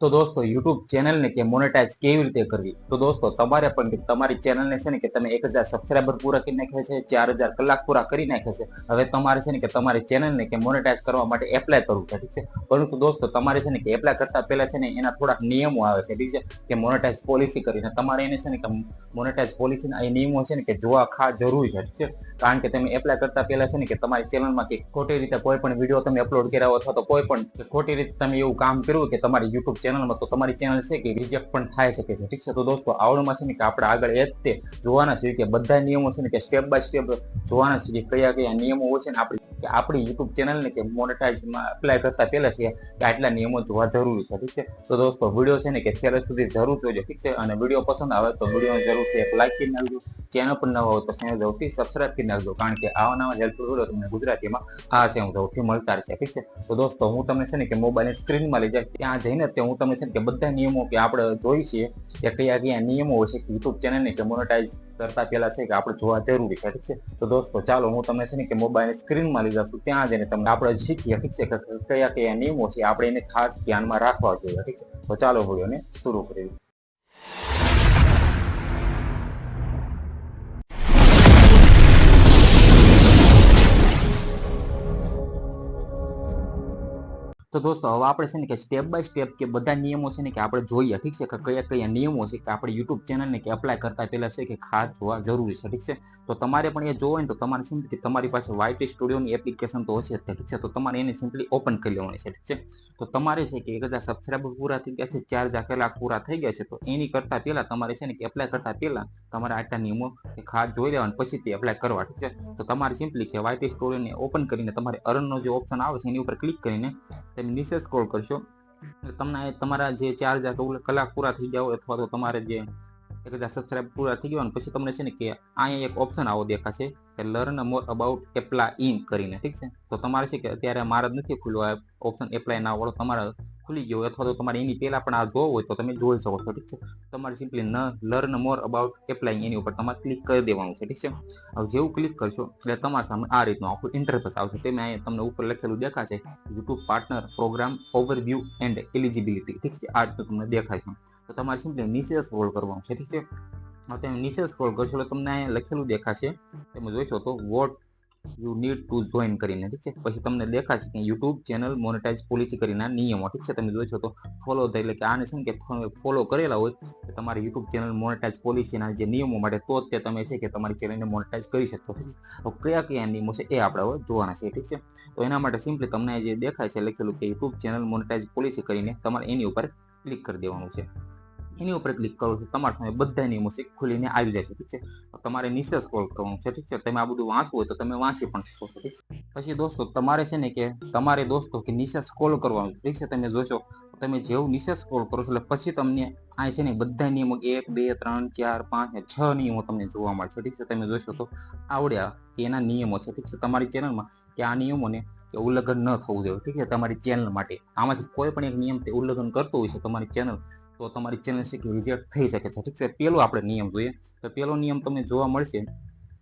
તો દોસ્તો યુટ્યુબ ચેનલને કે મોનેટાઇઝ કેવી રીતે કરવી? તો દોસ્તો, તમારે પણ તમારી ચેનલને છે ને કે તમે એક હજાર સબસ્ક્રાઈબર પૂરા કરી નાખ્યા છે, ચાર હજાર કલાક પૂરા કરી નાખ્યા છે. હવે તમારે છે ને કે તમારી ચેનલને કે મોનેટાઇઝ કરવા માટે એપ્લાય કરવું છે, ઠીક છે? પરંતુ દોસ્તો, તમારે છે ને કે એપ્લાય કરતા પહેલા છે ને એના થોડાક નિયમો આવે છે, ઠીક છે? કે મોનેટાઇઝ પોલિસી કરીને તમારે એને છે ને કે મોનેટાઇઝ પોલિસીના એ નિયમો છે ને કે જોવા ખા જરૂરી છે, ઠીક છે? કારણ કે તમે એપ્લાય કરતા પહેલા છે ને કે તમારી ચેનલમાં કે ખોટી રીતે કોઈ પણ વીડિયો તમે અપલોડ કર્યા હોય અથવા તો કોઈ પણ ખોટી રીતે તમે એવું કામ કર્યું કે તમારી યુટ્યુબ ચેનલમાં તો તમારી ચેનલ છે કે રિજેક્ટ પણ થાય શકે છે. ઠીક છે? તો દોસ્તો, આવડમાં છે ને કે આપણે આગળ એ જ તે જોવાના છે કે બધા નિયમો છે ને કે સ્ટેપ બાય સ્ટેપ જોવાના છે કયા કયા નિયમો હોય છે ને આપણી કે આપણી યુટ્યુબ ચેનલને કે મોનેટાઇઝમાં એપ્લાય કરતા પહેલા છે, કે આટલા નિયમો જોવા જરૂરી છે, ઠીક છે? તો દોસ્તો, વીડિયો છે ને કે છેલ્લે સુધી જરૂર જોજો, ઠીક છે? અને વીડિયો પસંદ આવે તો વીડિયો જરૂરથી એક લાઇક કરી નાખજો. ચેનલ પણ ન હોય તો ચેનલ જરૂરથી સબસ્ક્રાઇબ કરી નાખજો, કારણ કે આવા નવા હેલ્પફુલ વીડિયો તમને ગુજરાતીમાં આ છે હું સૌથી મળતા રહેશે, ઠીક છે? તો દોસ્તો, હું તમને છે ને કે મોબાઈલની સ્ક્રીનમાં લઈ જાય ત્યાં જઈને તે હું તમને છે ને કે બધા નિયમો કે આપણે જોઈ છીએ, કે કયા કયા નિયમો હોય છે યુટ્યુબ ચેનલને કે મોનેટાઇઝ કરતા પહેલા છે કે આપણે જોવા જરૂરી છે ઠીક છે? તો દોસ્તો, ચાલો હું તમને છે ને કે મોબાઈલની સ્ક્રીનમાં લઈ છું, ત્યાં જઈને તમને આપણે શીખીએ, ઠીક છે? કે કયા કયા નિયમો છે, આપણે એને ખાસ ધ્યાનમાં રાખવા જોઈએ, ઠીક છે? તો ચાલો વિડીયોને શરૂ કરીએ. તો દોસ્તો, હવે આપણે છે ને કે સ્ટેપ બાય સ્ટેપ કે બધા નિયમો છે ને કે આપણે જોઈએ, ઠીક છે? કે કયા કયા નિયમો છે કે આપણે યુટ્યુબ ચેનલને કે એપ્લાય કરતા પહેલા છે કે ખાસ જોવા જરૂરી છે, ઠીક છે? તો તમારે પણ એ જોવો ને તો તમારે સિમ્પલી કે તમારી પાસે વાયટી સ્ટુડિયોની એપ્લિકેશન તો હશે ઠીક છે? તો તમારે એને સિમ્પલી ઓપન કરી લેવાની છે, ઠીક છે? તો તમારે છે કે એક હજાર સબસ્ક્રાઈબર પૂરા થઈ ગયા છે, ચાર હજાર કલાક પૂરા થઈ ગયા છે, તો એની કરતા પહેલા તમારે છે ને કે એપ્લાય કરતા પહેલા તમારે આટલા નિયમો કે ખાસ જોઈ લેવા પછી તે એપ્લાય કરવા, ઠીક છે? તો તમારે સિમ્પલી કે વાયટી સ્ટુડિયોને ઓપન કરીને તમારે અરનનો જે ઓપ્શન આવે છે એની ઉપર ક્લિક કરીને તમે નીચે સ્ક્રોલ કરશો તમને તમારા જે ચાર હજાર કલાક પૂરા થઈ ગયા હોય અથવા તો તમારે જે એક હજાર સબસ્ક્રાઈબ પૂરા થઈ ગયા હોય પછી તમને છે ને કે અહીંયા એક ઓપ્શન આવો દેખાશે કે learn more about apply in કરીને, ઠીક છે? તો તમારે છે કે અત્યારે મારા જ નથી ખુલ્લું આ ઓપ્શન એપ્લાય ના વાળો, તમારા ખુલી ગયો અથવા તો તમારે એની પહેલા પણ આ જોવો હોય તો તમે જોઈ શકો છો, ઠીક છે? તમારે સિમ્પલી ન લર્ન મોર અબાઉટ એપ્લાઇંગ એની ઉપર તમારે ક્લિક કરી દેવાનું છે, ઠીક છે? હવે જેવું ક્લિક કરશો, એટલે તમારા સામે આ રીતનું આખું ઇન્ટરફેસ આવશે. તેમાં અહીંયા તમને ઉપર લખેલું દેખાશે YouTube partner program overview and eligibility ઠીક છે? આ રીતનું તમને દેખાય છે. તો તમારે સિમ્પલી નીચે સ્ક્રોલ કરવાનું છે, ઠીક છે? તમે નીચે સ્ક્રોલ કરશો એટલે તમને અહીંયા લખેલું દેખાશે. તમે જોઈશો તો what you need to join કરીને, ઠીક છે? પછી તમને દેખાશે કે યુટ્યુબ ચેનલ મોનેટાઇઝ પોલિસી કરીને નિયમો, ઠીક છે? તમે જોઈશો તો ફોલો થાય એટલે કે આને છે ને કે તમે ફોલો કરેલા હોય, તો તમારી યુટ્યુબ ચેનલ મોનેટાઇઝ પોલિસીના જે નિયમો માટે, તો જ તે તમે છે કે તમારી ચેનલને મોનેટાઇઝ કરી છે? હવે કયા કયા નિયમો છે એ આપણે હવે જોવાના છે, ઠીક છે? તો એના માટે સિમ્પલી તમને જે દેખાય છે, લખેલું કે યુટ્યુબ ચેનલ મોનેટાઇઝ પોલિસી કરીને તમારે એની ઉપર ક્લિક કરી દેવાનું છે. એની ઉપર ક્લિક કરો છો, તમારા સામે બધા નિયમો છે ખુલીને આવી જાય છે, ઠીક છે? તમારે નીચે સ્ક્રોલ કરવાનું છે, ઠીક છે? તમે આ બધું વાંચવું હોય તો તમે વાંચી પણ શકો છો, ઠીક છે? પછી દોસ્તો, તમારે છે ને કે તમારે દોસ્તો કે નીચે સ્ક્રોલ કરવાનું ઠીક છે? તમે જોશો તમે જેવું નીચે સ્ક્રોલ કરો છો, એટલે પછી તમને આ છે ને બધા નિયમો, એક, બે, ત્રણ, ચાર, પાંચ ને છ નિયમો તમને જોવા મળશે ઠીક છે? તમે જોશો તો આવડ્યા કે એના નિયમો છે, ઠીક છે? તમારી ચેનલમાં કે આ નિયમોને કે ઉલ્લંઘન ન થવું જોઈએ, ઠીક છે? તમારી ચેનલ માટે. આમાંથી કોઈ પણ એક નિયમ તે ઉલ્લંઘન કરતો હોય છે, તમારી ચેનલ તો તમારી ચેનલ છે કે રિજેક્ટ થઈ શકે છે. ઠીક છે? પહેલો આપણે નિયમ જોઈએ. તો પહેલો નિયમ તમને જોવા મળશે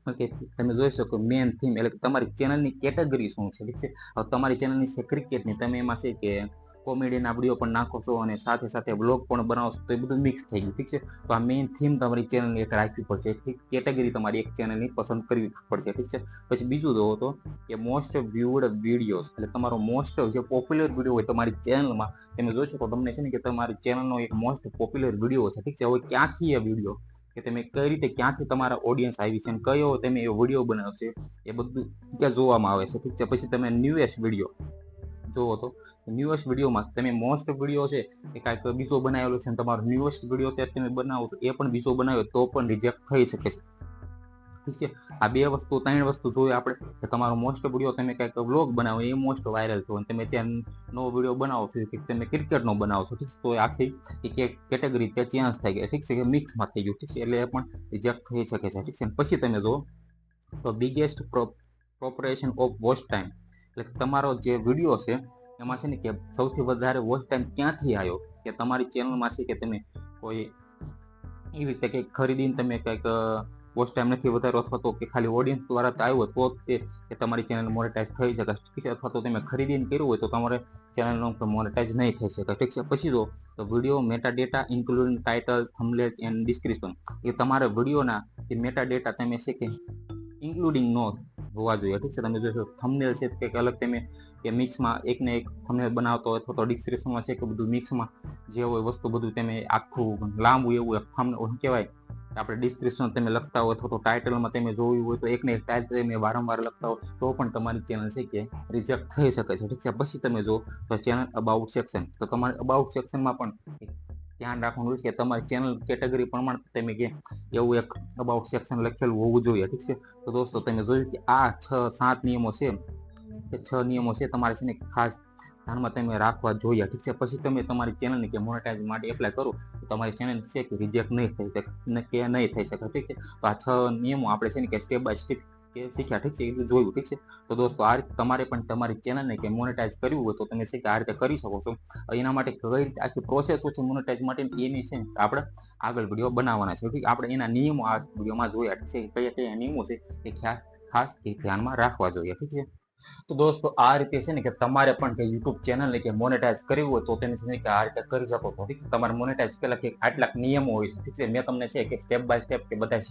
ઓકે તમે જોઈ શકો મેન થીમ એટલે તમારી ચેનલની કેટેગરી શું છે? ઠીક છે? તમારી ચેનલની છે ક્રિકેટની તમે એમાં છે કે કોમેડીના વીડિયો પણ નાખો છો અને સાથે સાથે બ્લોગ પણ બનાવો છો, તો એ બધું મિક્સ થઈ ગયું, ઠીક છે? તો આ મેઇન થીમ તમારી ચેનલની એક રાખવી પડશે, ઠીક? કેટેગરી તમારી એક ચેનલની પસંદ કરવી પડશે, ઠીક છે? પછી બીજું જોવો તો કે મોસ્ટ વ્યુડ વિડીયોઝ એટલે તમારો મોસ્ટ જે પોપ્યુલર વીડિયો હોય તમારી ચેનલમાં તમે જોશો તો તમને છે ને કે તમારી ચેનલનો એક મોસ્ટ પોપ્યુલર વીડિયો છે, ઠીક છે? હવે ક્યાંથી એ વીડિયો કે તમે કઈ રીતે ક્યાંથી તમારા ઓડિયન્સ આવી છે અને કયો તમે એ વીડિયો બનાવશે, એ બધું ત્યાં જોવામાં આવે છે, ઠીક છે? પછી તમે ન્યુએસ્ટ વીડિયો જોવો તો ન્યુએસ્ટ વિડીયોમાં તમે મોસ્ટ વીડિયો છે, એ કાંઈક બીજો બનાવેલો છે તમારો ન્યુએસ્ટ વીડિયો અત્યારે તમે બનાવો છો, એ પણ બીજો બનાવ્યો તો પણ રિજેક્ટ થઈ શકે છે. ઠીક છે? આ બે વસ્તુ, ત્રણ વસ્તુ જોઈએ આપણે, કે તમારો મોસ્ટ વીડિયો તમે કાંઈક વ્લોગ બનાવો, એ મોસ્ટ વાયરલ થયો અને તમે ત્યાં નવો વીડિયો બનાવો છો, કે તમે ક્રિકેટનો બનાવો છો, ઠીક છે? તો એ આખી એક કેટેગરી ત્યાં ચેન્જ થઈ ગયા ઠીક છે? કે મિક્સમાં થઈ ગયું, ઠીક છે? એટલે એ પણ રિજેક્ટ થઈ શકે છે, ઠીક છે? પછી તમે જો તો biggest proportion of waste time એટલે તમારો જે વીડિયો છે, એમાં છે ને કે સૌથી વધારે વોચ ટાઈમ ક્યાંથી આવ્યો કે તમારી ચેનલમાં છે કે તમે કોઈ એવી રીતે કંઈક ખરીદીને તમે કંઈક વોચ ટાઈમ નથી વધારો અથવા તો કે ખાલી ઓડિયન્સ દ્વારા આવ્યો તો તે કે તમારી ચેનલ મોનેટાઈઝ થઈ શકે. ઠીક છે? અથવા તો તમે ખરીદીને કર્યું હોય તો તમારે ચેનલનો મોનેટાઈઝ નહીં થઈ શકે. ઠીક છે? પછી જો, તો video meta data including title thumbnails and description એ તમારા વિડીયોના જે મેટા ડેટા તમે છે કે ઇન્ક્લુડિંગ નો હોવા જોઈએ. ઠીક છે, તમે જોશો થંબનેલ છે કે અલગ તમે કે મિક્સમાં એકને એક થંબનેલ બનાવતો અથવા તો ડિસ્ક્રિપ્શનમાં છે, કે બધું મિક્સમાં જે હોય વસ્તુ બધું તમે આખું લાંબુ એવું થંબ કહેવાય? આપણે ડિસ્ક્રિપ્શન તમે લખતા હોય, અથવા તો ટાઇટલમાં તમે જોયું હોય, તો એકને એક ટાઇટલ તમે વારંવાર લખતા હોય, તો પણ તમારી ચેનલ છે કે રિજેક્ટ થઈ શકે છે. ઠીક છે, પછી તમે જો તો ચેનલ અબાઉટ સેક્શન તો તમારે અબાઉટ સેક્શનમાં પણ ધ્યાન રાખવાનું છે કે તમારી ચેનલ કેટેગરી પ્રમાણે તમે કે એવું એક અબાઉટ સેક્શન લખેલું હોવું જોઈએ, ઠીક છે? તો દોસ્તો તમે જોયું કે આ છ, સાત નિયમો છે. કે છ નિયમો છે તમારે છે ને ખાસ ધ્યાનમાં તમે રાખવા જોઈએ, ઠીક છે? પછી તમે તમારી ચેનલને કે મોનેટાઇઝ માટે એપ્લાય કરો, તો તમારી ચેનલ છે કે રિજેક્ટ નહીં થઈ શકે કે નહીં થઈ શકે, ઠીક છે? તો આ છ નિયમો આપણે છે ને કે સ્ટેપ બાય સ્ટેપ કે શીખ્યા, ઠીક છે? એ જોયું, ઠીક છે? તો દોસ્તો, આ રીતે તમારે પણ તમારી ચેનલને કે મોનેટાઇઝ કરવું હોય તો તમે શીખ્યા આ રીતે કરી શકો છો. એના માટે કઈ રીતે આખી પ્રોસેસ શું છે મોનેટાઇઝ માટે એની છે આપણે આગળ વીડિયો બનાવવાના છે, ઠીક? આપણે એના નિયમો આ વિડીયોમાં જોયા છે? કયા કયા નિયમો છે એ ખાસ ખાસ ધ્યાનમાં રાખવા જોઈએ, ઠીક છે? તો દોસ્તો, આ રીતે છે ને કે તમારે પણ કે યુટ્યુબ ચેનલને કે મોનેટાઈઝ કરવી હોય તો તેને છે કે આ રીતે કરી શકો છો, ઠીક છે? તમારે મોનેટાઈઝ પહેલા કે આટલાક નિયમો હોય છે, ઠીક છે? મેં તમને છે કે સ્ટેપ બાય સ્ટેપ કે બધા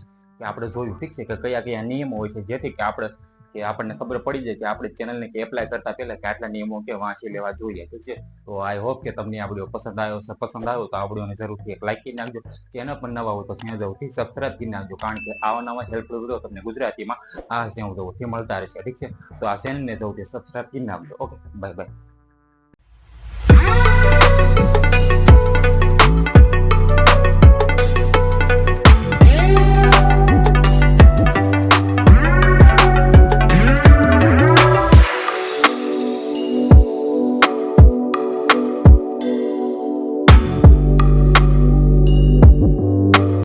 કે આપણે જોયું, ઠીક છે કે કયા કયા નિયમો હોય છે, જેથી કે આપણે, કે આપણને ખબર પડી જાય કે આપણે ચેનલને કે એપ્લાય કરતા પહેલા કે આટલા નિયમો કે વાંચી લેવા જોઈએ, ઠીક છે? તો આઈ હોપ કે તમને આ પસંદ આવ્યો છે પસંદ આવ્યો તો આ જરૂરથી એક લાઈક કરી નાખજો. ચેનલ પર નવા હોય તો ત્યાં જવું સબસ્ક્રાઇબ કરી નાખજો. કારણ કે આવા નવા હેલ્પફુલ વીડિયો તમને ગુજરાતીમાં આ ત્યાં જવું મળતા રહેશે, ઠીક છે? તો આ ચેનલને સૌથી સબસ્ક્રાઇબ કરી નાખજો. Okay bye bye